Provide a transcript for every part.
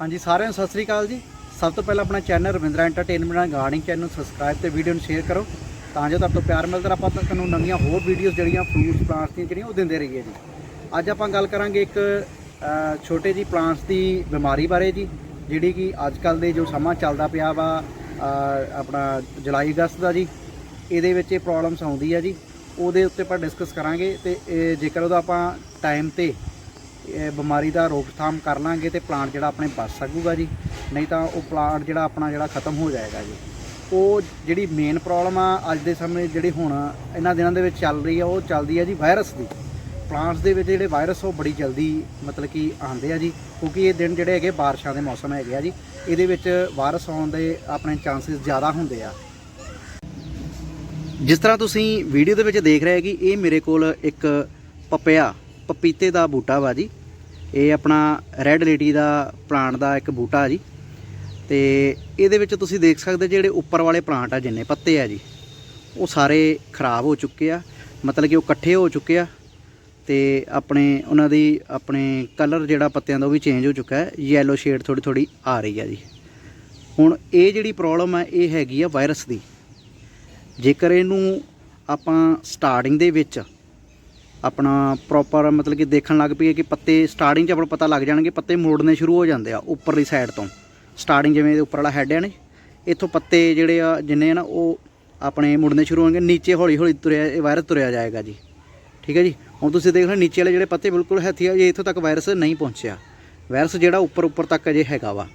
ਹਾਂਜੀ, ਸਾਰਿਆਂ ਨੂੰ ਸਤਿ ਸ੍ਰੀ ਅਕਾਲ ਜੀ। ਸਭ ਤੋਂ ਪਹਿਲਾਂ ਆਪਣਾ channel Ravindra entertainment and gardening channel ਨੂੰ ਸਬਸਕ੍ਰਾਈਬ ਤੇ ਵੀਡੀਓ ਨੂੰ ਸ਼ੇਅਰ ਕਰੋ। ਤਾਂ ਜੋ ਤੁਹਾਡੇ ਤੋਂ ਪਿਆਰ ਮਿਲਦਾ ਆਪਾਂ ਤੁਹਾਨੂੰ ਨਵੀਆਂ ਹੋਰ ਵੀਡੀਓਜ਼ ਜਿਹੜੀਆਂ ਫਰੂਟਸ ਪਲਾਂਟਸ ਦੀਆਂ ਜਿਹੜੀਆਂ ਉਹ ਦਿੰਦੇ ਰਹੀਏ ਜੀ। ਅੱਜ ਆਪਾਂ ਗੱਲ ਕਰਾਂਗੇ ਇੱਕ ਛੋਟੇ ਜੀ ਪਲਾਂਟਸ ਦੀ ਬਿਮਾਰੀ ਬਾਰੇ ਜੀ, ਜਿਹੜੀ ਕਿ ਅੱਜ ਕੱਲ ਦੇ ਜੋ ਸਮਾਂ ਚੱਲਦਾ ਪਿਆ ਵਾ ਆਪਣਾ ਜੁਲਾਈ ਅਗਸਤ ਦਾ ਜੀ, ਇਹਦੇ ਵਿੱਚ ਇਹ ਪ੍ਰੋਬਲਮਸ ਆਉਂਦੀ ਆ ਜੀ। ਉਹਦੇ ਉੱਤੇ ਆਪਾਂ ਡਿਸਕਸ ਕਰਾਂਗੇ ਤੇ ਇਹ ਜੇਕਰ ਉਹਦਾ ਆਪਾਂ ਟਾਈਮ ਤੇ ਬਿਮਾਰੀ ਦਾ ਰੋਕਥਾਮ ਕਰ ਲਾਂਗੇ ਤੇ ਪਲਾਂਟ ਜਿਹੜਾ ਆਪਣੇ ਬਚ ਸਕੂਗਾ ਜੀ। ਨਹੀਂ ਤਾਂ ਉਹ ਪਲਾਂਟ ਜਿਹੜਾ ਆਪਣਾ ਜਿਹੜਾ ਖਤਮ ਹੋ ਜਾਏਗਾ ਜੀ। ਉਹ ਜਿਹੜੀ ਮੇਨ ਪ੍ਰੋਬਲਮ ਆ ਅੱਜ ਦੇ ਸਮੇਂ ਜਿਹੜੀ ਹੁਣ ਇਹਨਾਂ ਦਿਨਾਂ ਦੇ ਵਿੱਚ ਚੱਲ ਰਹੀ ਆ, ਉਹ ਚੱਲਦੀ ਆ ਜੀ ਵਾਇਰਸ ਦੀ। ਪਲਾਂਟਸ ਦੇ ਵਿੱਚ ਜਿਹੜੇ ਵਾਇਰਸ ਉਹ ਬੜੀ ਜਲਦੀ ਮਤਲਬ ਕਿ ਆਉਂਦੇ ਆ ਜੀ, ਕਿਉਂਕਿ ਇਹ ਦਿਨ ਜਿਹੜੇ ਹੈਗੇ ਬਾਰਿਸ਼ਾਂ ਦੇ ਮੌਸਮ ਹੈਗੇ ਆ ਜੀ। ਇਹਦੇ ਵਿੱਚ ਵਾਇਰਸ ਆਉਣ ਦੇ ਆਪਣੇ ਚਾਂਸਸ ਜ਼ਿਆਦਾ ਹੁੰਦੇ ਆ। ਜਿਸ ਤਰ੍ਹਾਂ ਤੁਸੀਂ ਵੀਡੀਓ ਦੇ ਵਿੱਚ ਦੇਖ ਰਹੇ ਕਿ ਇਹ ਮੇਰੇ ਕੋਲ ਇੱਕ ਪਪਿਆ ਪਪੀਤੇ ਦਾ ਬੂਟਾ ਵਾ ਜੀ। ਇਹ ਆਪਣਾ ਰੈੱਡ ਲੇਡੀ ਦਾ ਪਲਾਂਟ ਦਾ ਇੱਕ ਬੂਟਾ ਜੀ। ਤੇ ਇਹਦੇ ਵਿੱਚ ਤੁਸੀਂ ਦੇਖ ਸਕਦੇ ਜਿਹੜੇ ਉੱਪਰ ਵਾਲੇ ਪਲਾਂਟ ਆ, ਜਿੰਨੇ ਪੱਤੇ ਆ ਜੀ, ਉਹ ਸਾਰੇ ਖਰਾਬ ਹੋ ਚੁੱਕੇ ਆ। ਮਤਲਬ ਕਿ ਉਹ ਇਕੱਠੇ ਹੋ ਚੁੱਕੇ ਆ। ਤੇ ਆਪਣੇ, ਉਹਨਾਂ ਦੀ ਆਪਣੇ ਕਲਰ ਜਿਹੜਾ ਪੱਤਿਆਂ ਦਾ ਉਹ ਵੀ ਚੇਂਜ ਹੋ ਚੁੱਕਾ ਹੈ। ਯੈਲੋ ਸ਼ੇਡ ਥੋੜੀ ਥੋੜੀ ਆ ਰਹੀ ਆ ਜੀ। ਹੁਣ ਇਹ ਜਿਹੜੀ ਪ੍ਰੋਬਲਮ ਹੈ ਇਹ ਹੈਗੀ ਆ ਵਾਇਰਸ ਦੀ। ਜੇਕਰ ਇਹਨੂੰ ਆਪਾਂ ਸਟਾਰਟਿੰਗ ਦੇ ਵਿੱਚ ਆਪਣਾ ਪ੍ਰੋਪਰ ਮਤਲਬ ਕਿ ਦੇਖਣ ਲੱਗ ਪਈਏ ਕਿ ਪੱਤੇ ਸਟਾਰਟਿੰਗ 'ਚ ਆਪਾਂ ਨੂੰ ਪਤਾ ਲੱਗ ਜਾਣਗੇ, ਪੱਤੇ ਮੋੜਨੇ ਸ਼ੁਰੂ ਹੋ ਜਾਂਦੇ ਆ ਉੱਪਰਲੀ ਸਾਈਡ ਤੋਂ। ਸਟਾਰਟਿੰਗ ਜਿਵੇਂ ਇਹਦੇ ਉੱਪਰ ਵਾਲਾ ਹੈਡ ਆ ਨੇ, ਇੱਥੋਂ ਪੱਤੇ ਜਿਹੜੇ ਆ ਜਿੰਨੇ ਆ ਨਾ, ਉਹ ਆਪਣੇ ਮੁੜਨੇ ਸ਼ੁਰੂ ਹੋਣਗੇ, ਨੀਚੇ ਹੌਲੀ ਹੌਲੀ ਤੁਰਿਆ, ਇਹ ਵਾਇਰਸ ਤੁਰਿਆ ਜਾਏਗਾ ਜੀ। ਠੀਕ ਹੈ ਜੀ? ਹੁਣ ਤੁਸੀਂ ਦੇਖ ਲਓ, ਨੀਚੇ ਵਾਲੇ ਜਿਹੜੇ ਪੱਤੇ ਬਿਲਕੁਲ ਹੈਥੀ ਆ ਜੇ ਇੱਥੋਂ ਤੱਕ ਵਾਇਰਸ ਨਹੀਂ ਪਹੁੰਚਿਆ। ਵਾਇਰਸ ਜਿਹੜਾ ਉੱਪਰ ਉੱਪਰ ਤੱਕ ਅਜੇ ਹੈਗਾ ਵਾ।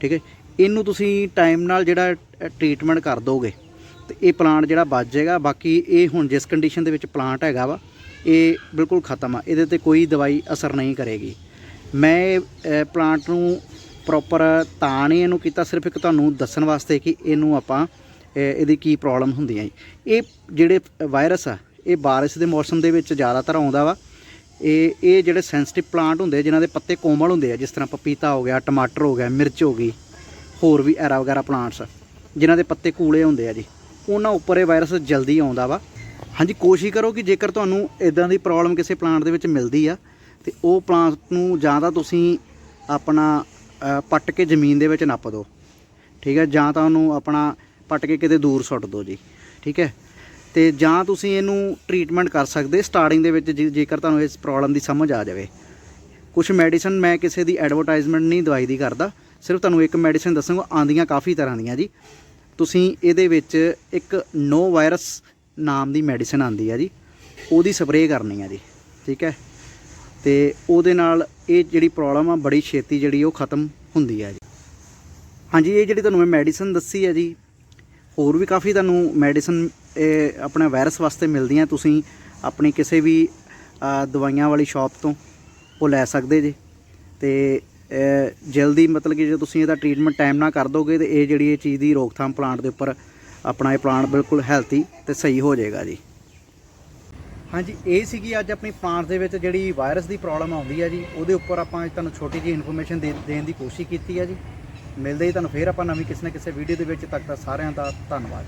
ਠੀਕ ਹੈ ਇਹਨੂੰ ਤੁਸੀਂ ਟਾਈਮ ਨਾਲ ਜਿਹੜਾ ਟ੍ਰੀਟਮੈਂਟ ਕਰ ਦੋਗੇ ਤੇ ਇਹ ਪਲਾਂਟ ਜਿਹੜਾ ਬਚ ਜਾਏਗਾ ਬਾਕੀ ਇਹ ਹੁਣ ਜਿਸ ਕੰਡੀਸ਼ਨ ਦੇ ਵਿੱਚ ਪਲਾਂਟ ਹੈਗਾ ਵਾ ਇਹ ਬਿਲਕੁਲ ਖਤਮ ਆ। ਇਹਦੇ ਤੇ ਕੋਈ ਦਵਾਈ ਅਸਰ ਨਹੀਂ ਕਰੇਗੀ। ਮੈਂ ਪਲਾਂਟ ਨੂੰ ਪ੍ਰੋਪਰ ਤਾਂ ਨਹੀਂ ਇਹਨੂੰ ਕੀਤਾ ਸਿਰਫ ਇੱਕ ਤੁਹਾਨੂੰ ਦੱਸਣ ਵਾਸਤੇ ਕਿ ਇਹਨੂੰ ਆਪਾਂ ਇਹਦੀ ਕੀ ਪ੍ਰੋਬਲਮ ਹੁੰਦੀ ਹੈ ਇਹ ਜਿਹੜੇ ਵਾਇਰਸ ਆ ਇਹ ਬਾਰਿਸ਼ ਦੇ ਮੌਸਮ ਦੇ ਵਿੱਚ ਜ਼ਿਆਦਾਤਰ ਆਉਂਦਾ ਵਾ। ਇਹ ਇਹ ਜਿਹੜੇ ਸੈਂਸਿਟਿਵ ਪਲਾਂਟ ਹੁੰਦੇ ਆ, ਜਿਨ੍ਹਾਂ ਦੇ ਪੱਤੇ ਕੋਮਲ ਹੁੰਦੇ ਆ ਜਿਸ ਤਰ੍ਹਾਂ ਪਪੀਤਾ ਹੋ ਗਿਆ ਟਮਾਟਰ ਹੋ ਗਿਆ ਮਿਰਚ ਹੋ ਗਈ ਹੋਰ ਵੀ ਐਰਾ ਵਗੈਰਾ ਪਲਾਂਟਸ ਜਿਨ੍ਹਾਂ ਦੇ ਪੱਤੇ ਕੂਲੇ ਹੁੰਦੇ ਆ ਜੀ। ਉਹਨਾਂ ਉੱਪਰ ਇਹ ਵਾਇਰਸ ਜਲਦੀ ਆਉਂਦਾ ਵਾ। ਹਾਂਜੀ, ਕੋਸ਼ਿਸ਼ ਕਰੋ ਕਿ ਜੇਕਰ ਤੁਹਾਨੂੰ ਇਦਾਂ ਦੀ ਪ੍ਰੋਬਲਮ ਕਿਸੇ ਪਲਾਂਟ ਦੇ ਵਿੱਚ ਮਿਲਦੀ ਆ, ਤੇ ਉਹ ਪਲਾਂਟ ਨੂੰ ਜਾਂ ਤਾਂ ਤੁਸੀਂ ਆਪਣਾ ਪੱਟ ਕੇ ਜ਼ਮੀਨ ਦੇ ਵਿੱਚ ਨੱਪ ਦਿਓ। ਠੀਕ ਹੈ ਜਾਂ ਤਾਂ ਉਹਨੂੰ ਆਪਣਾ ਪੱਟ ਕੇ ਕਿਤੇ ਦੂਰ ਸੁੱਟ ਦਿਓ ਜੀ। ਠੀਕ ਹੈ ਤੇ ਜਾਂ ਤੁਸੀਂ ਇਹਨੂੰ ਟ੍ਰੀਟਮੈਂਟ ਕਰ ਸਕਦੇ ਸਟਾਰਟਿੰਗ ਦੇ ਵਿੱਚ ਜੇ- ਜੇਕਰ ਤੁਹਾਨੂੰ ਇਸ ਪ੍ਰੋਬਲਮ ਦੀ ਸਮਝ ਆ ਜਾਵੇ। ਕੁਝ ਮੈਡੀਸਨ ਮੈਂ ਕਿਸੇ ਦੀ ਐਡਵਰਟਾਈਜ਼ਮੈਂਟ ਨਹੀਂ ਦਵਾਈ ਦੀ ਕਰਦਾ, ਸਿਰਫ ਤੁਹਾਨੂੰ ਇੱਕ ਮੈਡੀਸਨ ਦੱਸਾਂਗਾ ਆਂਦੀਆਂ ਕਾਫੀ ਤਰ੍ਹਾਂ ਦੀਆਂ ਜੀ। ਤੁਸੀਂ ਇਹਦੇ ਵਿੱਚ ਇੱਕ ਨੋ ਵਾਇਰਸ ਨਾਮ ਦੀ ਮੈਡੀਸਨ ਆਂਦੀ ਹੈ ਜੀ। ਉਹਦੀ ਸਪਰੇਅ ਕਰਨੀ ਆ ਜੀ, ਠੀਕ ਹੈ? ਤੇ ਉਹਦੇ ਨਾਲ ਇਹ ਜਿਹੜੀ ਪ੍ਰੋਬਲਮ ਆ, ਬੜੀ ਛੇਤੀ ਜਿਹੜੀ ਉਹ ਖਤਮ ਹੁੰਦੀ ਹੈ ਜੀ। ਹਾਂਜੀ, ਇਹ ਜਿਹੜੀ ਤੁਹਾਨੂੰ ਮੈਂ ਮੈਡੀਸਨ ਦੱਸੀ ਹੈ ਜੀ, ਹੋਰ ਵੀ ਕਾਫੀ ਤੁਹਾਨੂੰ ਮੈਡੀਸਨ ਆਪਣੇ ਵਾਇਰਸ ਵਾਸਤੇ ਮਿਲਦੀਆਂ, ਤੁਸੀਂ ਆਪਣੀ ਕਿਸੇ ਵੀ ਦਵਾਈਆਂ ਵਾਲੀ ਸ਼ਾਪ ਤੋਂ ਉਹ ਲੈ ਸਕਦੇ ਜੀ। ਤੇ ਜਲਦੀ ਮਤਲਬ ਕਿ ਜੇ ਤੁਸੀਂ ਇਹਦਾ ਟ੍ਰੀਟਮੈਂਟ ਟਾਈਮ ਨਾਲ ਕਰ ਦੋਗੇ ਤੇ ਇਹ ਜਿਹੜੀ ਇਹ ਚੀਜ਼ ਦੀ ਰੋਕਥਾਮ ਪਲਾਂਟ ਦੇ ਉੱਪਰ ਆਪਣਾ ਇਹ ਪਲਾਂਟ ਬਿਲਕੁਲ ਹੈਲਥੀ ਤੇ ਸਹੀ ਹੋ ਜਾਏਗਾ ਜੀ। ਹਾਂਜੀ, ਇਹ ਸੀਗੀ ਅੱਜ ਆਪਣੀ ਪਲਾਂਟ ਦੇ ਵਿੱਚ ਜਿਹੜੀ ਵਾਇਰਸ ਦੀ ਪ੍ਰੋਬਲਮ ਆਉਂਦੀ ਹੈ ਜੀ, ਉਹਦੇ ਉੱਪਰ ਆਪਾਂ ਅੱਜ ਤੁਹਾਨੂੰ ਛੋਟੀ ਜਿਹੀ ਇਨਫੋਰਮੇਸ਼ਨ ਦੇਣ ਦੀ ਕੋਸ਼ਿਸ਼ ਕੀਤੀ ਹੈ ਜੀ। ਮਿਲਦੇ ਹੀ ਤੁਹਾਨੂੰ ਫੇਰ ਆਪਾਂ ਨਵੀਂ ਕਿਸੇ ਨਾ ਕਿਸੇ ਵੀਡੀਓ ਦੇ ਵਿੱਚ ਤੱਕ ਦਾ ਸਾਰਿਆਂ ਦਾ ਧੰਨਵਾਦ।